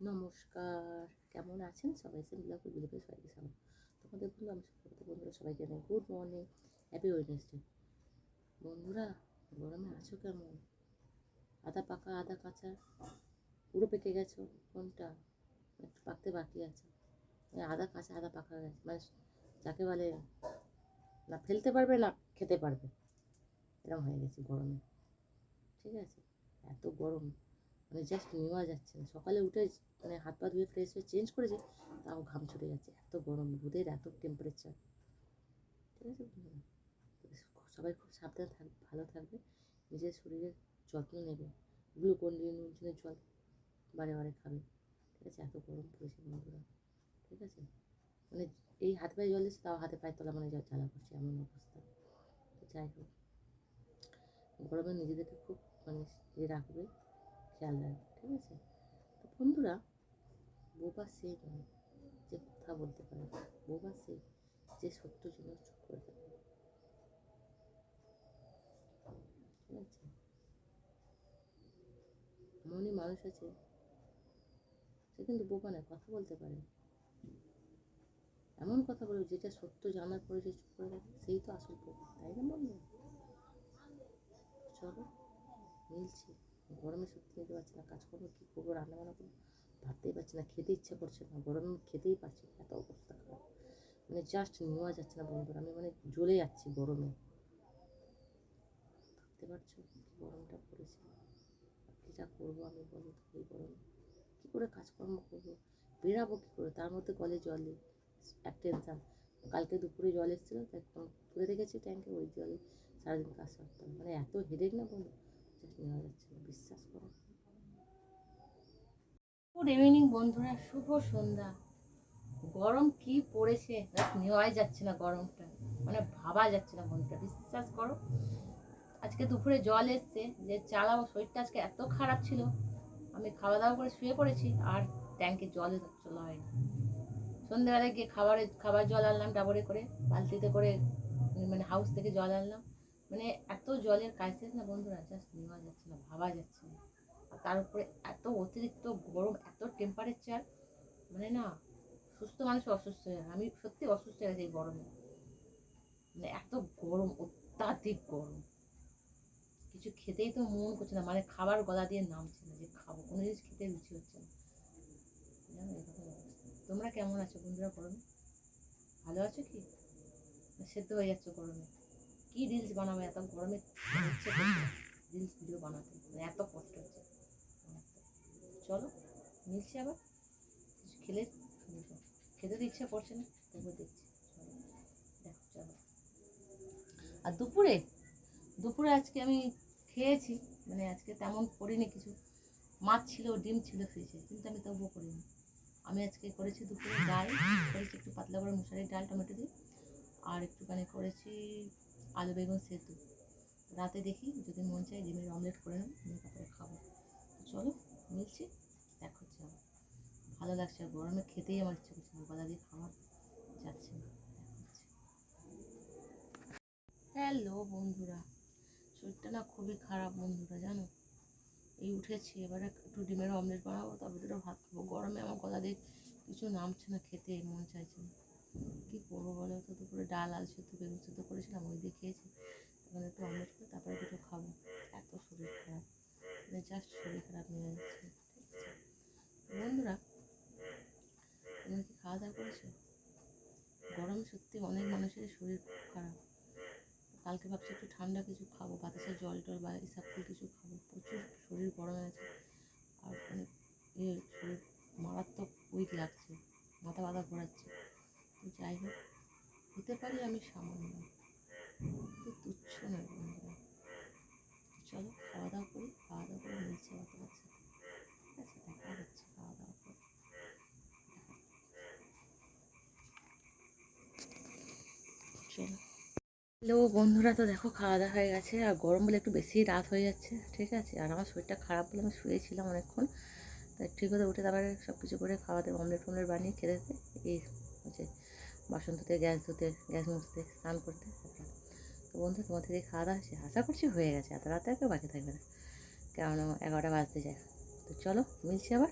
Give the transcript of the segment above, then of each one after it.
নমস্কার, কেমন আছেন? সবাই সেন ব্লগ বিলিপে সবাইকে স্বাগত তোমাদের বন্ধু আমি সুপ্রভাত বন্ধুরা সবাইকে জানাই গুড মর্নিং, হ্যাপি ওয়েডনেসডে। বন্ধুরা গরমে আছো কেমন? আধা পাকা, আধা কাঁচা, পুরো পেকে গেছো কোনটা একটু পাকতে বাকি আছে। আধা কাঁচা, আধা পাকা গেছে। মানে যাকে বলে না, ফেলতে পারবে না, খেতে পারবে। এরকম হয়ে গেছে গরমে। ঠিক আছে? এত গরম। মানে জাস্ট নেওয়া যাচ্ছে না। সকালে উঠে মানে হাত পা ধুয়ে ফ্রেশ হয়ে চেঞ্জ করেছে, তাও ঘাম ছুটে যাচ্ছে এত গরম, রোদের এত টেম্পারেচার ঠিক আছে? সবাই খুব সাবধানে থাক, ভালো থাকবে। নিজের শরীরের যত্ন নেবে। গ্লুকন ডি নুনচিনের জল বারে বারে খাবে। ঠিক আছে? এত গরম পড়েছে বন্ধুরা। ঠিক আছে? মানে এই হাতে পায়ে জল দিচ্ছে, তাও হাতে পায়ে তলা মানে জ্বালা করছে, এমন অবস্থা। তো যাই হোক, গরমে নিজেদেরকে খুব মানে ইয়ে রাখবে। খেয়াল ঠিক আছে? তো বন্ধুরা, বোবা সে নয় যে কথা বলতে পারে, বোবা সে যে সত্য জিনিস চুপ করে থাকে। ঠিক আছে? এমনই মানুষ আছে, সে কিন্তু বোবা নয়, কথা বলতে পারে। এমন কথা বলবে যেটা সত্য জানার পরে যে চুপ করে থাকে, সেই তো আসল বোবা, তাই না বলব চলো, মিলছি। গরমে সত্যি নিতে পারছি না, কাজকর্ম কী করব রান্না বান্না করব, ভাবতেই পারছি না, খেতে ইচ্ছে করছে না, গরমে খেতেই পারছি না, এত অবস্থা খারাপ। মানে জাস্ট নেওয়া যাচ্ছে না বন্ধুরা, আমি মানে জ্বলে যাচ্ছি গরমে। ভাবতে পারছ গরমটা পড়েছে? কী যা করব আমি বলো এই গরমে? কী করে কাজকর্ম করব? বেরাবো কী করে? তার মধ্যে কলে জল এক টেনশান কালকে দুপুরে জল এসেছিল তাই তুলে রেখেছি ট্যাঙ্কে ওই জলে সারাদিন কাজ করতাম। মানে এত হেডেক না বন্ধু? না বিশ্বাস করো গুড ইভিনিং বন্ধুরা। শুভ সন্ধ্যা। গরম কি পড়েছে? নেওয়াই যাচ্ছে না গরমটা। মানে ভাবা যাচ্ছে না বন্ধুরা বিশ্বাস করো। আজকে দুপুরে জল এসছে। যে চালাবো, শরীরটা আজকে এত খারাপ ছিল। আমি খাওয়া দাওয়া করে শুয়ে পড়েছি আর ট্যাঙ্কে জল চলা হয়নি। সন্ধ্যেবেলায় গিয়ে খাবারের খাবার জল আনলাম, ডাবরে করে, বালতিতে করে মানে হাউস থেকে জল আনলাম। মানে এত জলের ক্রাইসিস না বন্ধুরা জাস্ট নেওয়া যাচ্ছে না, ভাবা যাচ্ছে না। আর তার উপরে এত অতিরিক্ত গরম, এত টেম্পারেচার মানে না, সুস্থ মানুষ অসুস্থ হয়ে আমি সত্যি অসুস্থ হয়ে গেছি এই গরমে। মানে এত গরম, অত্যাধিক গরম। কিছু খেতেই তো মন করছে না মানে খাবার গলা দিয়ে নামছে না যে খাব। কোনো জিনিস খেতে রুচি হচ্ছে না। এরকম তোমরা কেমন আছো বন্ধুরা গরমে ভালো আছো কি? সেদ্ধ হয়ে যাচ্ছে গরমে? কি রিলস বানাবো, এত গরমে রিলস ভিডিও বানাতে। মানে এত কষ্ট হচ্ছে। চলো, মিলছে আবার। খেলে খেতে তো ইচ্ছা করছে না, তবুও দেখছি। দেখো, চলো। আর দুপুরে দুপুরে আজকে আমি খেয়েছি মানে আজকে তেমন করিনি কিছু। মাছ ছিল, ডিম ছিল ফ্রিজে কিন্তু আমি তবুও করিনি। আমি আজকে করেছি দুপুরে ডাল, করেছি একটু পাতলা করে মশারির ডাল, টমেটো দিয়ে। আর একটুখানি করেছি আলু, বেগুন সেদ্ধ। রাতে দেখি যদি মন চায় ডিমের অমলেট করে নেব নিয়ে তারপরে খাব। চলো মিলছি দেখো হচ্ছে আমার ভালো লাগছে আর গরমে খেতেই আমার ইচ্ছে করছে গলা দিয়ে খাওয়ার যাচ্ছে না হ্যালো বন্ধুরা, শরীরটা না খুবই খারাপ বন্ধুরা, জানো? এই উঠেছি, এবারে একটু ডিমের অমলেট বানাবো তবে দুটো ভাত খাব। গরমে আমার গলা দিয়ে কিছু নামছে না, খেতে মন চাইছে না। কী করব বলো তো, দুপুরে ডাল, আলু সেদ্ধ, বেগুন সেদ্ধ করেছিলাম, ওই খেয়েছি তখন একটু অমলেট করে তারপরে দুটো খাব এত শরীর খারাপ মানে জাস্ট শরীর খারাপ নিয়ে যাচ্ছে ঠিক আছে বন্ধুরা তোমরা কি খাওয়া দাওয়া করেছ? গরম সত্যি অনেক মানুষের শরীর খারাপ। কালকে ভাবছি একটু ঠান্ডা কিছু খাব বাতাসের জল টল বা এসব কিছু খাব। প্রচুর শরীর গরম আছে আর অনেক ইয়ে শরীর মারাত্মক উইক লাগছে মাথা ব্যথা ঘোরাচ্ছে। তো যাই হোক, হতে পারি আমি সামান্য কিন্তু তুচ্ছ নয় বন্ধুরা চলো খাওয়া দাওয়া করি খাওয়া দাওয়া করে মিলছে অত বাচ্চা ঠিক আছে দেখা হচ্ছে খাওয়া দাওয়া করে চলো হ্যালো বন্ধুরা, তো দেখো খাওয়া দাওয়া হয়ে গেছে, আর গরম বলে একটু বেশি রাত হয়ে যাচ্ছে, ঠিক আছে? আর আমার শরীরটা খারাপ বলে আমি শুয়েছিলাম অনেকক্ষণ। তাই ঠিক হতে উঠে তারপরে সব কিছু করে খাওয়াতে অমলেট ফমলেট বানিয়ে খেতে এই হচ্ছে বাসন ধুতে, গ্যাস ধুতে, গ্যাস মুছতে, স্নান করতে তো বন্ধু তোমার থেকে খাওয়া দাওয়া হয়েছে আশা করছি হয়ে গেছে, এত রাতে কেউ বাকি থাকবে না, কেননা এগারোটা বাজতে যায়। তো চলো, মিলছি আবার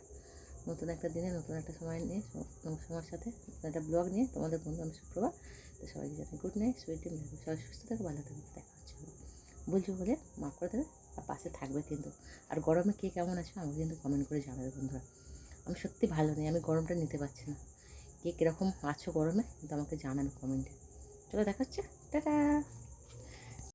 নতুন একটা দিনে, নতুন একটা সময় নিয়ে সম- সময়ের সাথে, নতুন একটা ব্লগ নিয়ে, তোমাদের বন্ধু আমি সুপ্রভা তো সবাইকে জানাই গুড নাইট সুইট ডিম দেখো, সবাই সুস্থ থাকো, ভালো থাকবে দেখা হচ্ছে। বলছো বলে মাফ করে দেবে, আর পাশে থাকবে কিন্তু। আর গরমে কে কেমন আছে আমাকে কিন্তু কমেন্ট করে জানাবে বন্ধুরা। আমি সত্যি ভালো নেই, আমি গরমটা নিতে পারছি না। কে কীরকম আছো গরমে, কিন্তু আমাকে জানাবে কমেন্টে চলো দেখা হচ্ছে, টাটা!